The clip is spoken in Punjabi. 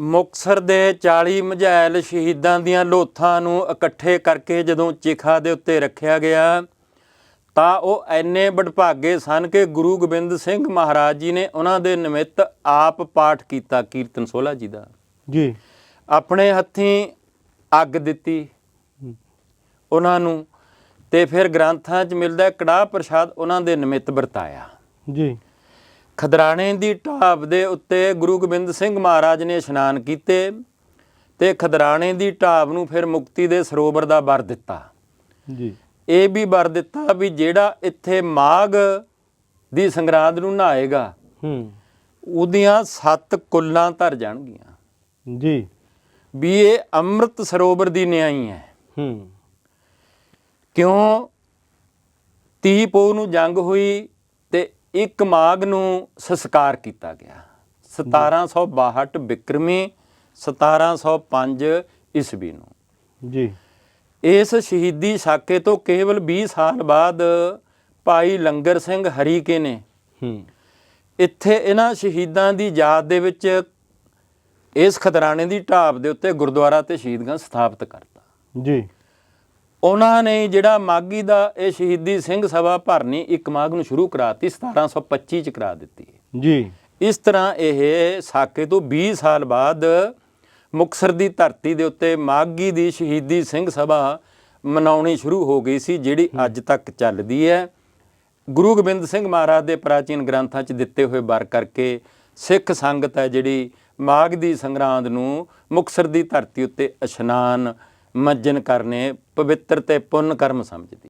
ਮੁਕਸਰ ਦੇ 40 ਮਝੈਲ ਸ਼ਹੀਦਾਂ ਦੀਆਂ ਲੋਥਾਂ ਨੂੰ ਇਕੱਠੇ ਕਰਕੇ ਜਦੋਂ ਚਿਖਾ ਦੇ ਉੱਤੇ ਰੱਖਿਆ ਗਿਆ ਤਾਂ ਉਹ ਐਨੇ ਵਡਭਾਗੇ ਸਨ ਕਿ ਗੁਰੂ ਗੋਬਿੰਦ ਸਿੰਘ ਮਹਾਰਾਜ ਜੀ ਨੇ ਉਹਨਾਂ ਦੇ ਨਿਮਿਤ ਆਪ ਪਾਠ ਕੀਤਾ ਕੀਰਤਨ ਸੋਲਾ ਜੀ ਦਾ। ਜੀ। ਆਪਣੇ ਹੱਥੀਂ ਅੱਗ ਦਿੱਤੀ। ਉਹਨਾਂ ਨੂੰ ਤੇ ਫਿਰ ਗ੍ਰੰਥਾਂ 'ਚ ਮਿਲਦਾ ਕੜਾਹ ਪ੍ਰਸ਼ਾਦ ਉਹਨਾਂ ਦੇ ਨਿਮਿਤ ਵਰਤਾਇਆ। ਜੀ। ਖਦਰਾਣੇ ਦੀ ਢਾਬ ਦੇ ਉੱਤੇ ਗੁਰੂ ਗੋਬਿੰਦ ਸਿੰਘ ਮਹਾਰਾਜ ਨੇ ਇਸ਼ਨਾਨ ਕੀਤੇ ਤੇ ਖਦਰਾਣੇ ਦੀ ਢਾਬ ਨੂੰ ਫਿਰ ਮੁਕਤੀ ਦੇ ਸਰੋਵਰ ਦਾ ਵਰ ਦਿੱਤਾ। ਜੀ। ਇਹ ਵੀ ਵਰ ਦਿੱਤਾ ਵੀ ਜਿਹੜਾ ਇੱਥੇ ਮਾਘ ਦੀ ਸੰਗਰਾਂਦ ਨੂੰ ਨਹਾਏਗਾ ਹੂੰ। ਉਹਦੀਆਂ ਸੱਤ ਕੁੱਲਾਂ ਧਰ ਜਾਣਗੀਆਂ। ਜੀ। ਵੀ ਇਹ ਅੰਮ੍ਰਿਤ ਸਰੋਵਰ ਦੀ ਨਿਆਈ ਹੈ। ਹੂੰ। ਕਿਉਂ? ਤੀਹ ਪੋਹ ਨੂੰ ਜੰਗ ਹੋਈ ਇੱਕ ਮਾਘ ਨੂੰ ਸੰਸਕਾਰ ਕੀਤਾ ਗਿਆ। 1762 ਬਿਕਰਮੀ 1705 ਈਸਵੀ ਨੂੰ। ਜੀ। ਇਸ ਸ਼ਹੀਦੀ ਸਾਕੇ ਤੋਂ ਕੇਵਲ 20 ਸਾਲ ਬਾਅਦ ਭਾਈ ਲੰਗਰ ਸਿੰਘ ਹਰੀਕੇ ਨੇ ਹੂੰ। ਇੱਥੇ ਇਹਨਾਂ ਸ਼ਹੀਦਾਂ ਦੀ ਯਾਦ ਦੇ ਵਿੱਚ ਇਸ ਖਦਰਾਣੇ ਦੀ ਢਾਬ ਦੇ ਉੱਤੇ ਗੁਰਦੁਆਰਾ ਤੇ ਸ਼ਹੀਦਗਾਹ ਸਥਾਪਿਤ ਕਰਤਾ। ਜੀ। ਉਹਨਾਂ ਨੇ ਜਿਹੜਾ ਮਾਗੀ ਦਾ ਇਹ ਸ਼ਹੀਦੀ ਸਿੰਘ ਸਭਾ ਭਰਨੀ ਇੱਕ ਮਾਘ ਨੂੰ ਸ਼ੁਰੂ ਕਰਾਤੀ 1725 ਚ ਕਰਾ ਦਿੱਤੀ। ਜੀ। ਇਸ ਤਰ੍ਹਾਂ ਇਹ ਸਾਕੇ ਤੋਂ 20 ਸਾਲ ਬਾਅਦ ਮੁਕਸਰ ਦੀ ਧਰਤੀ ਦੇ ਉੱਤੇ ਮਾਗੀ ਦੀ ਸ਼ਹੀਦੀ ਸਿੰਘ ਸਭਾ ਮਨਾਉਣੀ ਸ਼ੁਰੂ ਹੋ ਗਈ ਸੀ ਜਿਹੜੀ ਅੱਜ ਤੱਕ ਚੱਲਦੀ ਹੈ। ਗੁਰੂ ਗੋਬਿੰਦ ਸਿੰਘ ਮਹਾਰਾਜ ਦੇ ਪ੍ਰਾਚੀਨ ਗ੍ਰੰਥਾਂ 'ਚ ਦਿੱਤੇ ਹੋਏ ਵਰ ਕਰਕੇ ਸਿੱਖ ਸੰਗਤ ਹੈ ਜਿਹੜੀ ਮਾਘ ਦੀ ਸੰਗਰਾਂਦ ਨੂੰ ਮੁਕਸਰ ਦੀ ਧਰਤੀ ਉੱਤੇ ਇਸ਼ਨਾਨ ਮੱਜਨ ਕਰਨੇ ਪਵਿੱਤਰ ਤੇ ਪੁੰਨ ਕਰਮ ਸਮਝਦੀ।